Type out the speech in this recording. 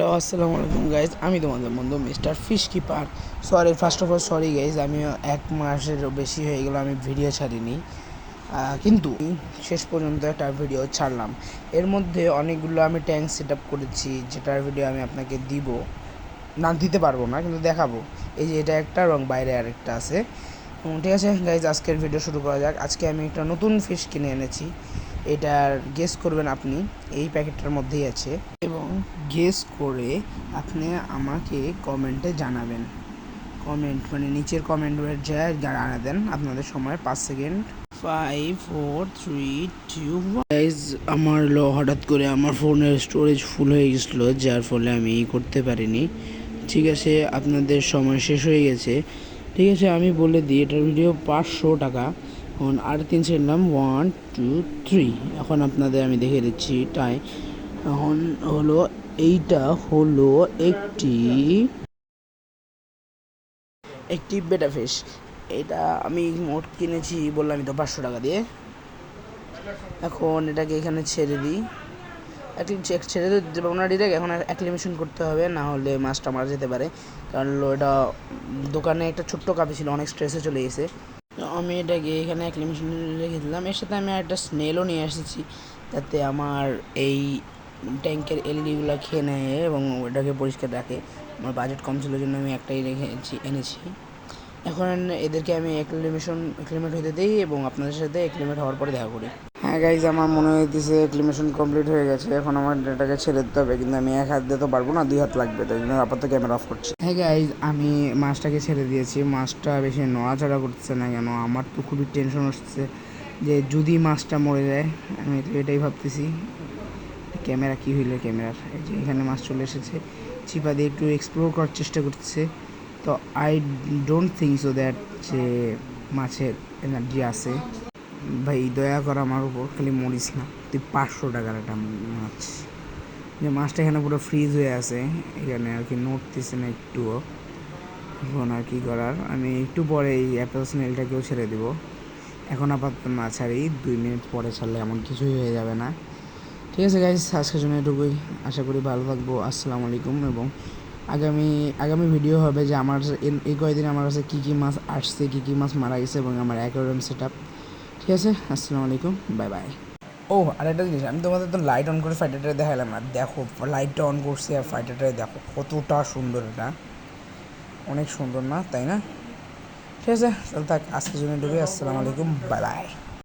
Hello, আসসালামু আলাইকুম guys আমি তোমাদের বন্ধু mister fish keeper sorry first of all sorry guys আমি এক মাসেরও বেশি হয়ে গেলো, আমি ভিডিও ছাড়িনি। কিন্তু শেষ পর্যন্ত একটা ভিডিও ছাড়লাম। এর মধ্যে অনেকগুলো আমি ট্যাঙ্ক সেট আপ করেছি, যেটার ভিডিও আমি আপনাকে দিব। না, দিতে পারব না, কিন্তু দেখাবো। এই যে এটা একটা এবং বাইরে আরেকটা আছে। ঠিক আছে গাইজ আজকের ভিডিও শুরু করা যাক। আজকে আমি একটা নতুন ফিশ কিনে এনেছি। এটার গেস করবেন আপনি, এই প্যাকেটটার মধ্যেই আছে। গেস করে আপনি আমাকে কমেন্টে জানাবেন। কমেন্ট মানে নিচের কমেন্ট জানা দেন। আপনাদের সময় পাঁচ second five four three two guys আমার লো হঠাৎ করে আমার ফোনের স্টোরেজ ফুল হয়ে গেছিল, যার ফলে আমি করতে পারিনি। ঠিক আছে, আপনাদের সময় শেষ হয়ে গেছে। ঠিক আছে, আমি বলে দিই, এটার ভিডিও পাঁচশো টাকা। এখন আর তিন নাম ওয়ান টু থ্রি এখন আপনাদের আমি দেখে দিচ্ছি টাই এখন হলো, এইটা হলো একটি একটি বেটা ফিশ এটা আমি মোট কিনেছি, বললামই তো, পাঁচশো টাকা দিয়ে। এখন এটাকে এখানে ছেড়ে দিই। একটি চেক ছেড়ে দিতে পারব না ডিরেক্ট এখন অ্যাক্লিমেশন করতে হবে, না হলে মাছটা মারা যেতে পারে। কারণ এটা দোকানে একটা ছোট্ট কাপি ছিল, অনেক স্ট্রেসে চলে গেছে। আমি এটাকে এখানে অ্যাক্লিমেশন রেখে দিলাম। এর সাথে আমি একটা স্নেলও নিয়ে এসেছি, যাতে আমার এই ট্যাঙ্কের এলইডিগুলো খেয়ে নেয় এবং ওটাকে পরিষ্কার রাখে। আমার বাজেট কম ছিল জন্য আমি একটাই রেখেছি এনেছি এখন এদেরকে আমি অ্যাক্লিমেশন অ্যাক্লিমেট হতে দিই এবং আপনাদের সাথে অ্যাক্লিমেট হওয়ার পরে দেখা করি। হ্যাঁ গাইজ আমার মনে হইতেছে অ্যাক্লিমেশন কমপ্লিট হয়ে গেছে। এখন আমার ডেটাকে ছেড়ে দিতে হবে কিন্তু আমি এক হাত দিতে পারব না দুই হাত লাগবে তাই জন্য আপাতত ক্যামেরা অফ করছি। হ্যাঁ গাইজ আমি মাছটাকে ছেড়ে দিয়েছি। মাছটা বেশি নড়াচড়া করতেছে না কেন? আমার তো খুবই টেনশন হচ্ছে যে যদি মাছটা মরে যায় আমি তো এটাই ভাবতেছি। ক্যামেরা, কী হইল ক্যামেরার? এই যে এখানে মাছ চলে এসেছে। চিপা দিয়ে একটু এক্সপ্লোর করার চেষ্টা করছে তো I don't think so that যে মাছের এনার্জি আছে। ভাই, দয়া কর আমার উপর, খালি মরিস না। তুই পাঁচশো টাকার একটা মাছ। যে মাছটা এখানে পুরো ফ্রিজ হয়ে আছে। এখানে আর কি নড়তেছে না একটুও। এখন আর কি করার? আমি একটু পরে এই অ্যাপেল স্নেলটাকেও ছেড়ে দিব। এখন আপাতত না ছাড়ি দুই মিনিট পরে ছাড়লে এমন কিছুই হয়ে যাবে না। ঠিক আছে গাইজ আজকের জন্য এটুকুই। আশা করি ভালো থাকব। আসসালামু আলাইকুম এবং আগামী আগামী ভিডিও হবে যে আমার এই কয়েকদিন আমার কাছে কী কী মাছ আসছে, কী কী মাছ মারা গেছে এবং আমার অ্যাকোয়ারিয়াম সেট আপ ঠিক আছে, আসসালামু আলাইকুম বাই বাই ও, আরেকটা জিনিস, আমি তোমাদের তো লাইট অন করে ফাইটারটা দেখালাম না। দেখো লাইটটা অন করছি আর ফাইটারটা দেখো, কতটা সুন্দর এটা। অনেক সুন্দর না, তাই না? ঠিক আছে তাহলে থাক, আজকের জন্য এটুকুই, আসসালামু আলাইকুম বাই বাই